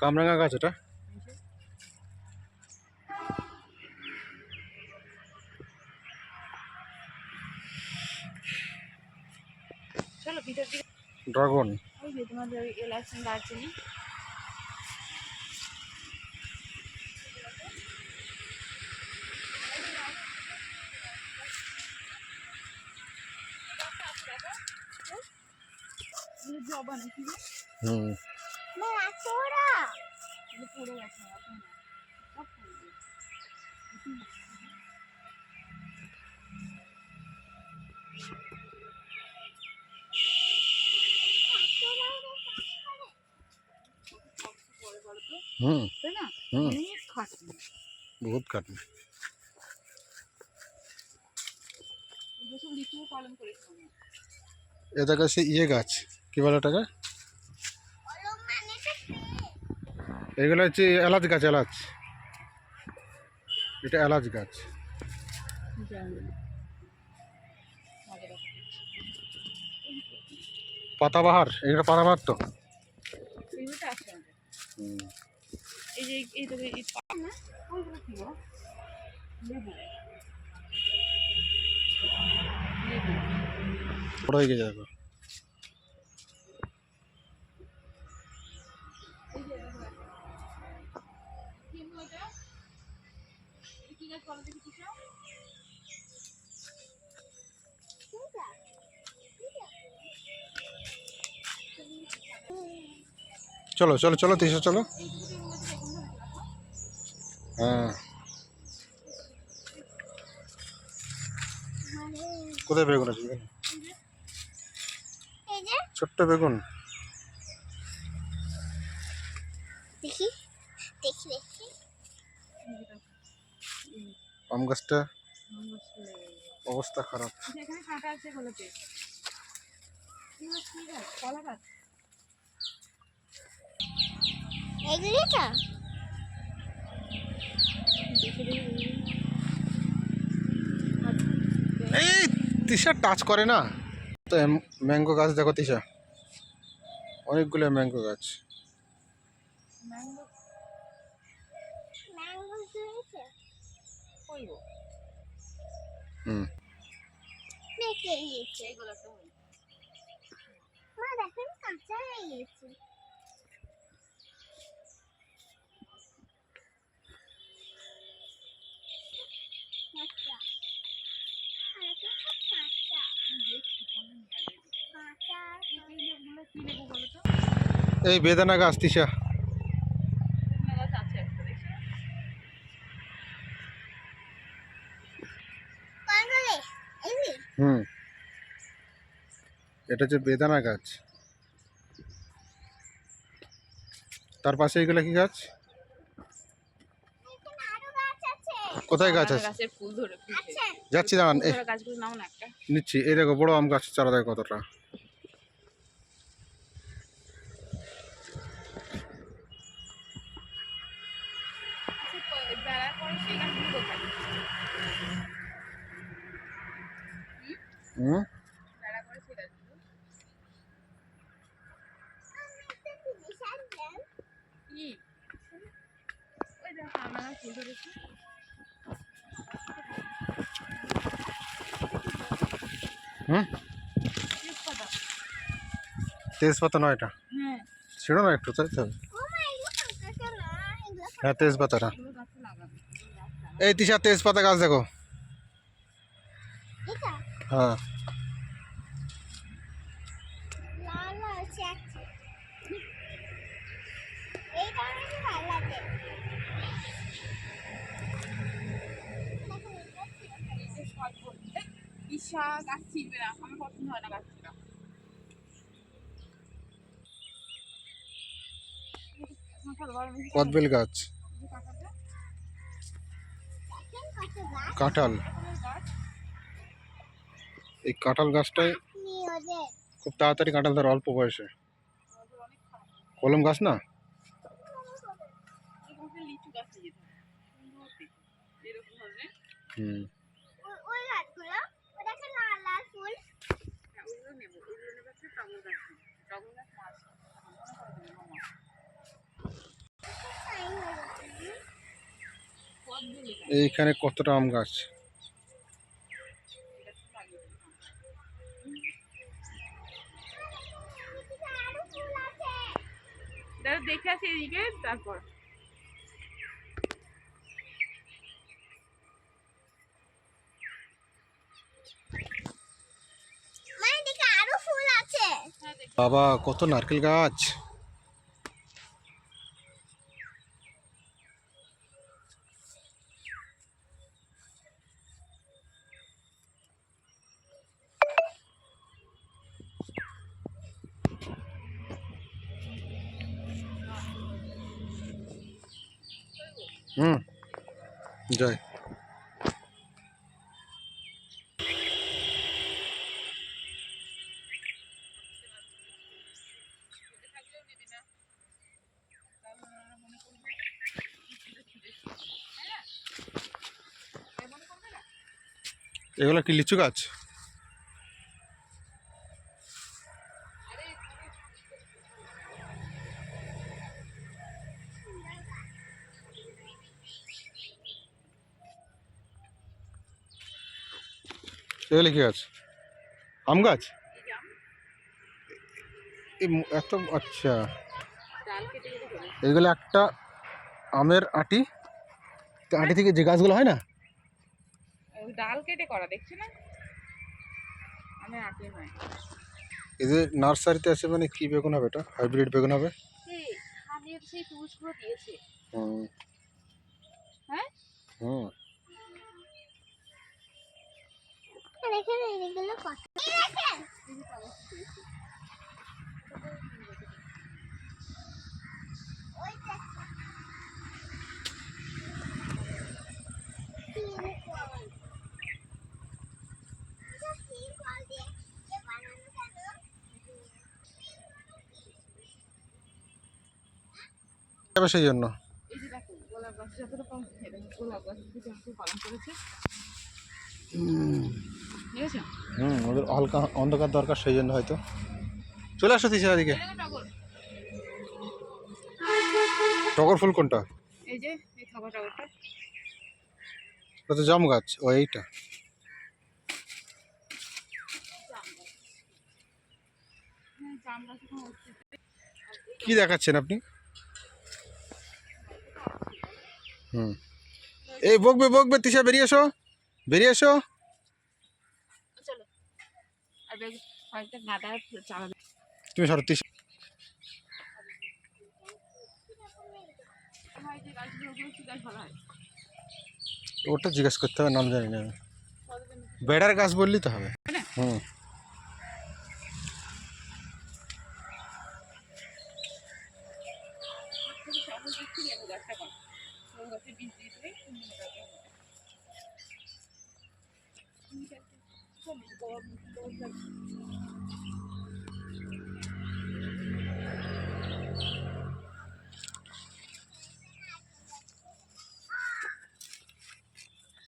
কামরাঙা গাছ এটা। ড্রাগন। হুম। পড়ে গেছে এখন সব পড়ে গেছে। হুম। হুম। খাটনি। এটা গাছে ইয়ে গাছ। কি বলে এটাকে এগুলো হচ্ছে এলাচ গাছ, এলাচ। এটা এলাচ গাছ। পাতাবাহার, এটা পাতাবাহার তো? বড় গেছে দেখো চলো চলো চলো তিসা চলো। হ্যাঁ। কোথায় বেগুন আছে? ছোট্ট বেগুন। দেখি দেখি দেখি। আম গাছটা অবস্থা খারাপ। কাঁটা আছে বলেছে কলা গাছ? এই তিসা টাচ করে না। তো ম্যাঙ্গো গাছ দেখো তিসা অনেকগুলো ম্যাঙ্গো গাছ। হুম। মা দেখেন কাঁচা হয়ে গেছে কাঁচা আর এটা সব কাঁচা দেখছি কোনো নিয়ে আসবে কাঁচা এই লেবুগুলো কি লেবু বলো তো এই বেদানা গাছ তিসা হুম। এটা হচ্ছে বেদানা গাছ। তার পাশে এগুলো কি গাছ? কোথায় গাছ আছে? গাছের ফুল ধরে ফুলছে আচ্ছা। যাচ্ছি দাঁড়ান এই। ধরে গাছগুলো নাও না একটা? নিচ্ছি এই দেখো বড় আম গাছ চারা দেখো কতটা আচ্ছা, ক- বেড়ার পরে সেই গাছগুলো কোথায় হুম বেড়া করে সেই গাছগুলো আমি একটা জিনিস আনলাম কি ওই দেখো আমার ফুল ধরেছে হুম তেজপাতা তেজপাতা নয় এটা? হ্যাঁ ছিড়ো না একটু তাই তো? হ্যাঁ তেজপাতাটা। এই তিসা তেজপাতা গাছ দেখো। হ্যাঁ লাল লাল আছে আছে এইটা আমার ভালো লাগে এই যে সব ভর্তি। এই, ঈশা গাছ ছিঁড়বে না আমার পছন্দ হয় না গাছ ছিঁড়া কদবেল গাছ। কাঁঠাল। এই কাঁঠাল গাছটায় খুব তাড়াতাড়ি কাঁঠাল ধরে অল্প বয়সে। কলম গাছ না? এরকম একটা লিচু গাছ নিয়ে যেতে হবে সুন্দর দেখতে। এরকম ধরনের হুম ওই- ওই গাছগুলো ওটাকে লাল লাল ফুল হ্যাঁ, ওইগুলো নেব ওইগুলো নেব একটা টগর গাছ নেব। টগর গাছ মাছ এইখানে কতটা আম গাছ? দেখে আসি এদিকে তারপর। মা এদিকে আরও ফুল আছে। হ্যাঁ বাবা কত নারকেল গাছ? হুম। জয়। এগুলো কি লিচু গাছ? এগুলো কি গাছ? আম গাছ? এত আচ্ছা। এগুলো একটা আমের আটি। আটি থেকে যে গাছগুলো হয় না? ডাল কেটে করা দেখছি না? আটে এই নার্সারিতে আছে মানে কি বেগুন হবে এটা? হাইব্রিড বেগুন হবে? সেই দিয়েছে। হুম। হ্যাঁ? হুম। সেই জন্য। গোলাপ গাছ যতটা পালন গোলাপ গাছ পালন করেছে হুম ওদের হালকা অন্ধকার দরকার সেই জন্য হয়তো। চলে আসো তিসা এদিকে এই টগর। ফুল কোনটা? এই যে এই খাবার টগরটা ওটা তো জাম গাছ ও এইটা। কি দেখাচ্ছেন আপনি? হুম। এই বকবে বকবে তিসা বেরিয়ে এসো। বেরিয়ে এসো। তুমি সরো তিসা যে গাছগুলো ওগুলো কি গাছ ভালো হয় ওটা জিজ্ঞেস করতে হবে নাম জানি না বেড়ার গাছ বললি তো হবে। হুম। 这么多多的